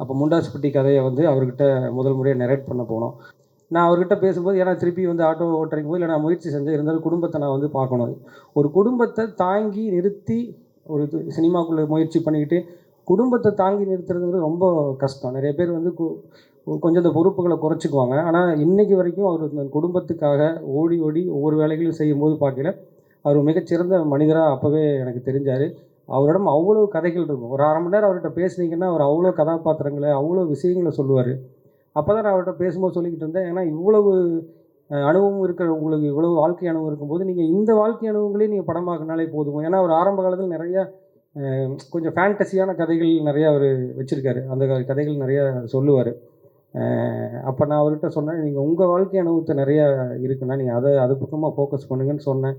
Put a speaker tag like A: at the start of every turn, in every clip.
A: அப்போ முண்டாசுப்பட்டி கதையை வந்து அவர்கிட்ட முதல் முறையாக நெரேட் பண்ண போனோம். நான் அவர்கிட்ட பேசும்போது ஏன்னா திருப்பி வந்து ஆட்டோ ஓட்டுறக்கும் போது இல்லை நான் முயற்சி செஞ்சேன். இருந்தாலும் குடும்பத்தை நான் வந்து பார்க்கணும் ஒரு குடும்பத்தை தாங்கி நிறுத்தி ஒரு சினிமாக்குள்ளே முயற்சி பண்ணிக்கிட்டு குடும்பத்தை தாங்கி நிறுத்துறதுங்கிறது ரொம்ப கஷ்டம். நிறைய பேர் வந்து கு கொஞ்சம் இந்த பொறுப்புகளை குறைச்சிக்குவாங்க. ஆனால் இன்றைக்கு வரைக்கும் அவர் குடும்பத்துக்காக ஓடி ஓடி ஒவ்வொரு வேலைகளும் செய்யும்போது பார்க்கல அவர் மிகச்சிறந்த மனிதராக அப்போவே எனக்கு தெரிஞ்சார். அவரிடம் அவ்வளோ கதைகள் இருக்கும். ஒரு அரை மணி நேரம் அவர்கிட்ட பேசுனீங்கன்னா அவர் அவ்வளோ கதாபாத்திரங்களை அவ்வளோ விஷயங்களை சொல்லுவார். அப்போ தான் நான் அவர்கிட்ட பேசும்போது சொல்லிக்கிட்டு இருந்தேன். ஏன்னா இவ்வளவு அனுபவம் இருக்கிற உங்களுக்கு இவ்வளவு வாழ்க்கை அனுபவம் இருக்கும்போது நீங்கள் இந்த வாழ்க்கை அனுபவங்களே நீங்கள் படமாக்குனாலே போதும். ஏன்னா அவர் ஆரம்ப காலத்தில் நிறையா கொஞ்சம் ஃபேண்டசியான கதைகள் நிறையா அவர் வச்சுருக்காரு. அந்த க- கதைகள் நிறையா சொல்லுவார். அப்போ நான் அவர்கிட்ட சொன்னேன் நீங்கள் உங்கள் வாழ்க்கை அனுபவத்தை நிறையா இருக்குன்னா நீங்கள் அதை அது பக்கமாக ஃபோக்கஸ் பண்ணுங்கன்னு சொன்னேன்.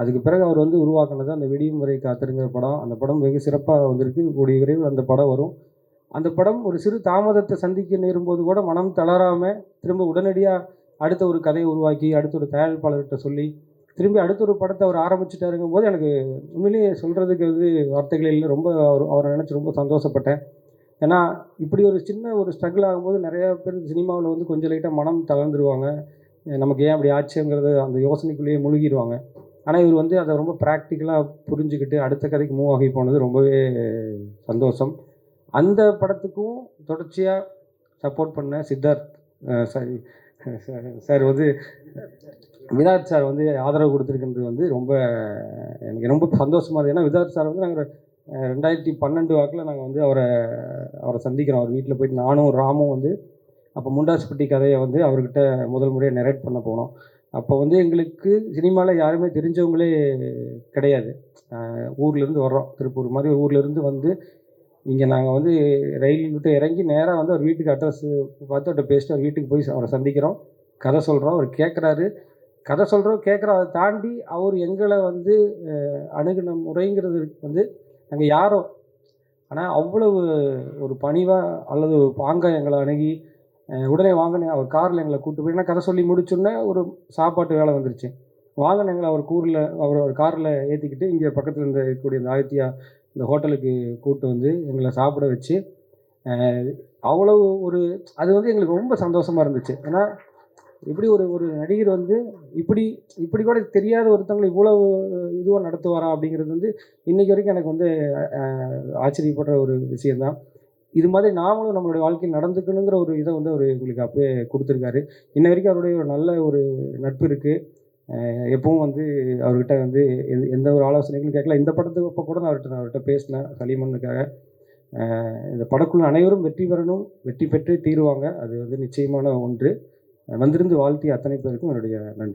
A: அதுக்கு பிறகு அவர் வந்து உருவாக்கினது அந்த விடியும் முறை காத்திருங்கிற படம். அந்த படம் வெகு சிறப்பாக வந்திருக்கு. கூடிய விரைவில் அந்த படம் வரும். அந்த படம் ஒரு சிறு தாமதத்தை சந்திக்க நேரும்போது கூட மனம் தளராமல் திரும்ப உடனடியாக அடுத்த ஒரு கதையை உருவாக்கி அடுத்த ஒரு தயாரிப்பாளர்கிட்ட சொல்லி திரும்பி அடுத்த ஒரு படத்தை அவர் ஆரம்பிச்சுட்டாருங்கும் போது எனக்கு உண்மையிலேயே சொல்கிறதுக்கு வந்து வார்த்தைகள் இல்லை. ரொம்ப அவர் அவரை நினச்சி ரொம்ப சந்தோஷப்பட்டேன். ஏன்னா இப்படி ஒரு சின்ன ஒரு ஸ்ட்ரகிள் ஆகும்போது நிறையா பேர் சினிமாவில் வந்து கொஞ்சம் லைட்டாக மனம் தளர்ந்துருவாங்க. நமக்கு ஏன் அப்படி ஆச்சுங்கிறது அந்த யோசனைக்குள்ளேயே முழுகிடுவாங்க ஆனால் இவர் வந்து அதை ரொம்ப ப்ராக்டிக்கலாக புரிஞ்சுக்கிட்டு அடுத்த கதைக்கு மூவ் ஆகி போனது ரொம்பவே சந்தோஷம். அந்த படத்துக்கும் தொடர்ச்சியாக சப்போர்ட் பண்ண சித்தார்த் சாரி சார் வந்து விதார்த் சார் வந்து ஆதரவு கொடுத்துருக்கின்றது வந்து ரொம்ப எனக்கு ரொம்ப சந்தோஷமாக இருக்குது ஏன்னா விதார்த் சார் வந்து நாங்கள் ரெண்டாயிரத்தி பன்னெண்டு வாக்கில் நாங்கள் வந்து அவரை அவரை சந்திக்கிறோம். அவர் வீட்டில் போயிட்டு நானும் ராமும் வந்து அப்போ முண்டாசுப்பட்டி கதையை வந்து அவர்கிட்ட முதல் முறையாக நெரேட் பண்ண போனோம். அப்போ வந்து எங்களுக்கு சினிமாவில் யாருமே தெரிஞ்சவங்களே கிடையாது. ஊர்லேருந்து வர்றோம். திருப்பூர் மாதிரி ஊர்லேருந்து வந்து இங்கே நாங்கள் வந்து ரயில் விட்டு இறங்கி நேராக வந்து அவர் வீட்டுக்கு அட்ரஸ் பார்த்து அவர்கிட்ட பேசிட்டு அவர் வீட்டுக்கு போய் அவரை சந்திக்கிறோம். கதை சொல்கிறோம் அவர் கேட்குறாரு கதை சொல்கிறோம் கேட்குறோம் அதை தாண்டி அவர் எங்களை வந்து அணுகின அணுகுன முறைங்கிறது வந்து நாங்கள் யாரோ. ஆனால் அவ்வளவு ஒரு பணிவாக அல்லது ஒரு பாங்காக எங்களை அணுகி உடனே வாங்கினேன். அவர் காரில் எங்களை கூப்பிட்டு போய் ஏன்னா கதை சொல்லி முடிச்சோடனே ஒரு சாப்பாட்டு வேலை வந்துருச்சு. வாங்கினேன் எங்களை அவர் கூரில் அவர் அவர் காரில் ஏற்றிக்கிட்டு இங்கே பக்கத்தில் இருந்த இருக்கக்கூடிய இந்த ஆதித்யா இந்த ஹோட்டலுக்கு கூப்பிட்டு வந்து எங்களை சாப்பிட வச்சு அவ்வளவு ஒரு அது வந்து எங்களுக்கு ரொம்ப சந்தோஷமாக இருந்துச்சு. ஏன்னா இப்படி ஒரு ஒரு நடிகர் வந்து இப்படி இப்படி கூட தெரியாத ஒருத்தவங்களை இவ்வளவு இதுவாக நடத்துவாரா அப்படிங்கிறது வந்து இன்றைக்கி வரைக்கும் எனக்கு வந்து ஆச்சரியப்படுற ஒரு விஷயம்தான். இது மாதிரி நாமளும் நம்மளுடைய வாழ்க்கையில் நடந்துக்கணுங்கிற ஒரு இதை வந்து அவர் எங்களுக்கு அப்போ கொடுத்துருக்காரு. இன்ன வரைக்கும் அவருடைய ஒரு நல்ல ஒரு நட்பு இருக்குது எப்பவும் வந்து அவர்கிட்ட வந்து எந்த- எந்த ஒரு ஆலோசனைகளும் கேட்கல. இந்த படத்துக்கு அப்போ கூட நான் அவர்கிட்ட நான் அவர்கிட்ட பேசினேன் சலீமனுக்காக. இந்த படக்குழு அனைவரும் வெற்றி பெறணும் வெற்றி பெற்றே தீருவாங்க. அது வந்து நிச்சயமான ஒன்று. வந்திருந்து வாழ்த்தி அத்தனை பேருக்கும் என்னுடைய நன்றி.